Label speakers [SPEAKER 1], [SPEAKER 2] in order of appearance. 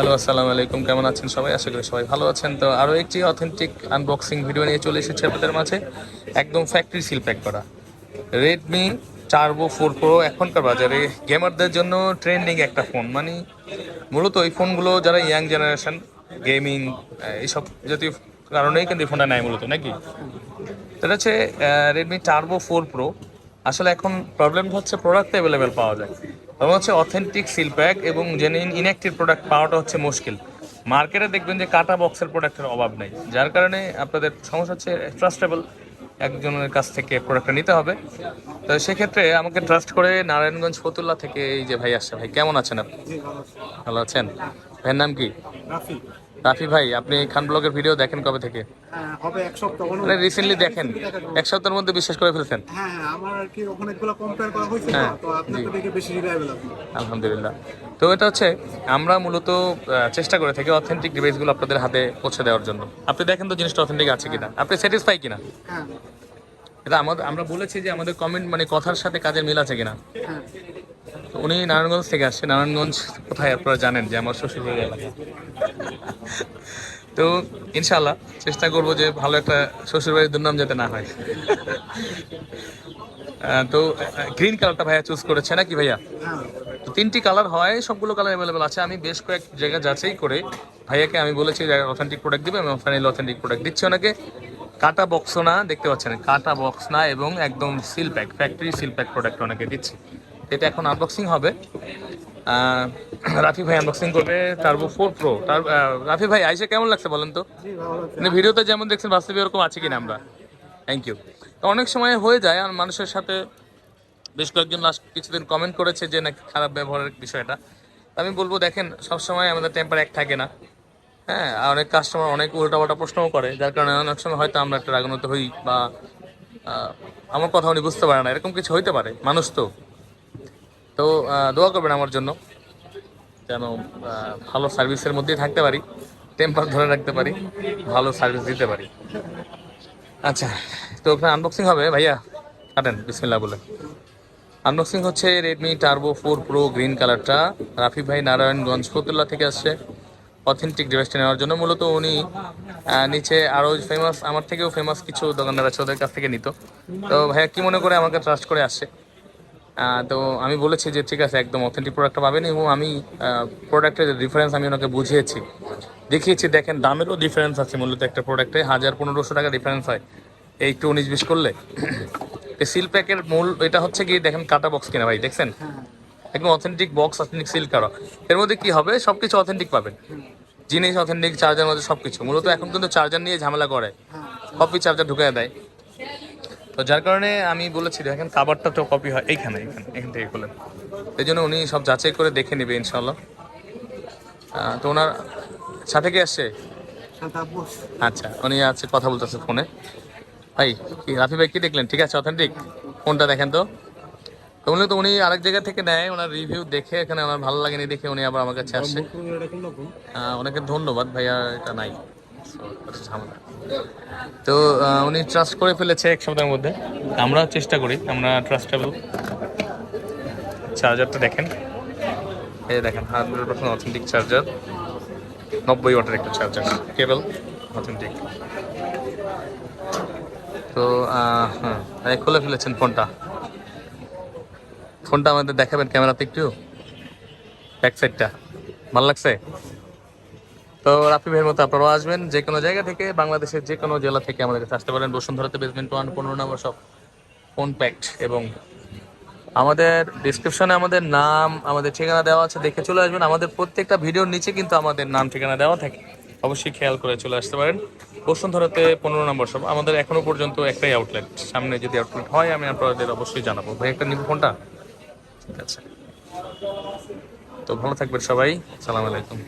[SPEAKER 1] Hello, আসসালামু আলাইকুম। কেমন আছেন সবাই? আশা করি সবাই ভালো আছেন। তো আরও একটি অথেন্টিক আনবক্সিং ভিডিও নিয়ে চলে এসেছে আপনাদের মাঝে। একদম ফ্যাক্টরি সিল প্যাক করা। রেডমি চারবো ফোর প্রো এখনকার বাজারে। গেমারদের জন্য ট্রেন্ডিং একটা ফোন মানে মূলত এই ফোনগুলো যারা ইয়াং জেনারেশন গেমিং এইসব জাতীয় কারণেই কিন্তু এই ফোনটা নেয় মূলত, নাকি? এটা হচ্ছে রেডমি টার্বো ফোর প্রো আসলে এখন প্রবলেম হচ্ছে প্রোডাক্ট অ্যাভেলেবেল পাওয়া যায়। এবং হচ্ছে অথেন্টিক সিল প্যাক এবং জেনুইন ইনঅ্যাক্টিভ প্রোডাক্ট পাওয়াটা হচ্ছে মুশকিল। মার্কেটে দেখবেন যে কাটা বক্সের প্রোডাক্টের অভাব নেই, যার কারণে আপনাদের সমস্যা হচ্ছে ট্রাস্টেবল একজনের কাছ থেকে প্রোডাক্টটা নিতে হবে। তো সেক্ষেত্রে আমাকে ট্রাস্ট করে নারায়ণগঞ্জ ফতুল্লা থেকে এই যে ভাই আসছে। ভাই, কেমন আছেন আপনি? ভালো আছেন? ভাইয়ের নাম কি?
[SPEAKER 2] রাফি
[SPEAKER 1] ভাই আপনি খান ব্লগের ভিডিও দেখেন কবে থেকে?
[SPEAKER 2] হ্যাঁ হবে এক সপ্তাহ
[SPEAKER 1] মানে রিসেন্টলি দেখেন। এক সপ্তাহের মধ্যে বিশ্বাস করে ফেলছেন?
[SPEAKER 2] হ্যাঁ হ্যাঁ আমার আর কি অনেকগুলো কম্পেয়ার করা হয়েছে তো,
[SPEAKER 1] হ্যাঁ,
[SPEAKER 2] তো আপনার
[SPEAKER 1] জি।
[SPEAKER 2] তো দেখে বেশি রিলায়েবল আপনি
[SPEAKER 1] আলহামদুলিল্লাহ। তো এটা হচ্ছে আমরা মূলত চেষ্টা করে থাকি অথেন্টিক ডিভাইসগুলো আপনাদের হাতে পৌঁছে দেওয়ার জন্য। আপনি দেখেন তো জিনিসটা অথেন্টিক আছে কিনা। আপনি স্যাটিসফাই কিনা?
[SPEAKER 2] হ্যাঁ।
[SPEAKER 1] এটা আমাদের আমরা বলেছি যে আমাদের কমেন্ট মানে কথার সাথে কাজের মিল আছে কিনা।
[SPEAKER 2] হ্যাঁ।
[SPEAKER 1] উনি নারায়ণগঞ্জ থেকে আসছে। নারায়ণগঞ্জ কোথায় আপনারা জানেন যে আমার শ্বশুর বাড়ির এলাকা? তো ইনশাল্লাহ চেষ্টা করব যে ভালো একটা শ্বশুর বাড়ির দুর্নাম যাতে না হয়। তো গ্রিন কালারটা ভাইয়া চুজ করেছে নাকি ভাইয়া? তো তিনটি কালার হয়, সবগুলো কালার অ্যাভেলেবেল আছে। আমি বেশ কয়েক জায়গা যাচাই করে ভাইয়াকে আমি বলেছি যে অথেন্টিক প্রোডাক্ট দিবে? এবং ফাইনালি অথেন্টিক প্রোডাক্ট দিচ্ছি ওনাকে। কাটা বক্সও না, দেখতে পাচ্ছেন, কাটা বক্স না, এবং একদম seal pack factory seal pack product ওনাকে দিচ্ছি। এটা এখন আনবক্সিং হবে। রাফি ভাই আনবক্সিং করবে টার্বো ফোর প্রো তার রাফি ভাই আইসে কেমন লাগছে বলেন তো? মানে ভিডিওতে যেমন দেখছেন বাস্তবে এরকম আছে কিনা আমরা। থ্যাংক ইউ তো অনেক সময় হয়ে যায় আর মানুষের সাথে বেশ কয়েকজন লাস্ট কিছুদিন কমেন্ট করেছে যে নাকি খারাপ ব্যবহারের বিষয়টা। আমি বলব দেখেন সবসময় আমাদের টেম্পার এক থাকে না। হ্যাঁ আর অনেক কাস্টমার অনেক উল্টাপাল্টা প্রশ্নও করে। যার কারণে অনেক সময় হয়তো আমরা একটা রাগান্বিত হই বা আমার কথা উনি বুঝতে পারে না। এরকম কিছু হইতে পারে। মানুষ তো। তো দোয়া করবেন আমার জন্য, যেন ভালো সার্ভিসের মধ্যেই থাকতে পারি টেম্পার ধরে রাখতে পারি, ভালো সার্ভিস দিতে পারি। আচ্ছা তো ওখানে আনবক্সিং হবে ভাইয়া? কাটেন, বিসমিল্লাহ বলে আনবক্সিং হচ্ছে Redmi turbo four pro green কালারটা রাফি ভাই নারায়ণগঞ্জ ফতুল্লা থেকে আসছে। অথেন্টিক ডিভাইসটা নেওয়ার জন্য মূলত উনি নিচে আরও ফেমাস আমার থেকেও ফেমাস কিছু দোকানদার আছে ওদের কাছ থেকে নিত। তো ভাইয়া কি মনে করে আমাকে ট্রাস্ট করে আসছে? তো আমি বলেছি যে ঠিক আছে, একদম অথেন্টিক প্রোডাক্টটা পাবেন এবং আমি প্রোডাক্টের ডিফারেন্স আমি ওনাকে বুঝিয়েছি। দেখিয়েছি, দেখেন দামেরও ডিফারেন্স আছে, মূলত একটা প্রোডাক্টে হাজার পনেরোশো টাকা ডিফারেন্স হয়। এই একটু উনিশ বিশ করলে। এই সিল প্যাকের মূল, এটা হচ্ছে কি দেখেন কাটা বক্স কিনা ভাই, দেখছেন? একদম অথেন্টিক বক্স অথেন্টিক সিল করা। এর মধ্যে কি হবে? সব কিছু অথেন্টিক পাবেন। জিনিস অথেন্টিক চার্জার মধ্যে সব কিছু মূলত এখন কিন্তু চার্জার নিয়ে ঝামেলা করে। কপি চার্জার ঢুকে দেয়। তো যার কারণে আমি বলেছি দেখেন কাবারটা তো কপি হয় এইখানে এইখানে এখান থেকে খুলে এই জন্য উনি সব যাচাই করে দেখে নেবে ইনশাল্লাহ তো ওনার সাথে কি আসছে? আচ্ছা উনি আছে কথা বলতেছে ফোনে। ভাই কি রাফি ভাই কি দেখলেন? ঠিক আছে অথেন্টিক ফোনটা দেখেন তো। উনি তো উনি আরেক জায়গা থেকে নেয় ওনার রিভিউ দেখে এখানে ওনার ভালো লাগেনি দেখে উনি আবার আমার কাছে আসছে। ওনাকে ধন্যবাদ ভাইয়া এটা নাই। তো উনি ট্রাস্ট করে ফেলেছে এক সপ্তাহের মধ্যে। আমরা চেষ্টা করি, আমরা ট্রাস্টেবল চার্জারটা দেখেন। এই দেখেন হান্ড্রেড পার্সেন্ট অথেন্টিক চার্জার নব্বই ওয়াটের একটা চার্জার কেবল অথেন্টিক তো হ্যাঁ খুলে ফেলেছেন ফোনটা। ফোনটা আমাদের দেখাবেন ক্যামেরাতে একটু। ব্যাক সাইডটা ভালো লাগছে? তো রাফি ভাইয়ের মতো আপনারাও আসবেন যে কোনো জায়গা থেকে, বাংলাদেশের যে কোনো জেলা থেকে আমাদের কাছে আসতে পারেন। বসুন্ধরাতে বেসমেন্ট ওয়ান পনেরো নম্বর সব ফোন প্যাক্ট এবং আমাদের ডিসক্রিপশনে আমাদের নাম, আমাদের ঠিকানা দেওয়া আছে, দেখে চলে আসবেন। আমাদের প্রত্যেকটা ভিডিওর নিচে কিন্তু আমাদের নাম, ঠিকানা দেওয়া থাকে। অবশ্যই খেয়াল করে চলে আসতে পারেন। বসুন্ধরাতে পনেরো নম্বর সব আমাদের এখনও পর্যন্ত একটাই আউটলেট সামনে যদি আউটলেট হয়, আমি আপনাদের অবশ্যই জানাব। ভাই, একটা নিব ফোনটা ঠিক আছে। তো ভালো থাকবেন সবাই। সালাম আলাইকুম।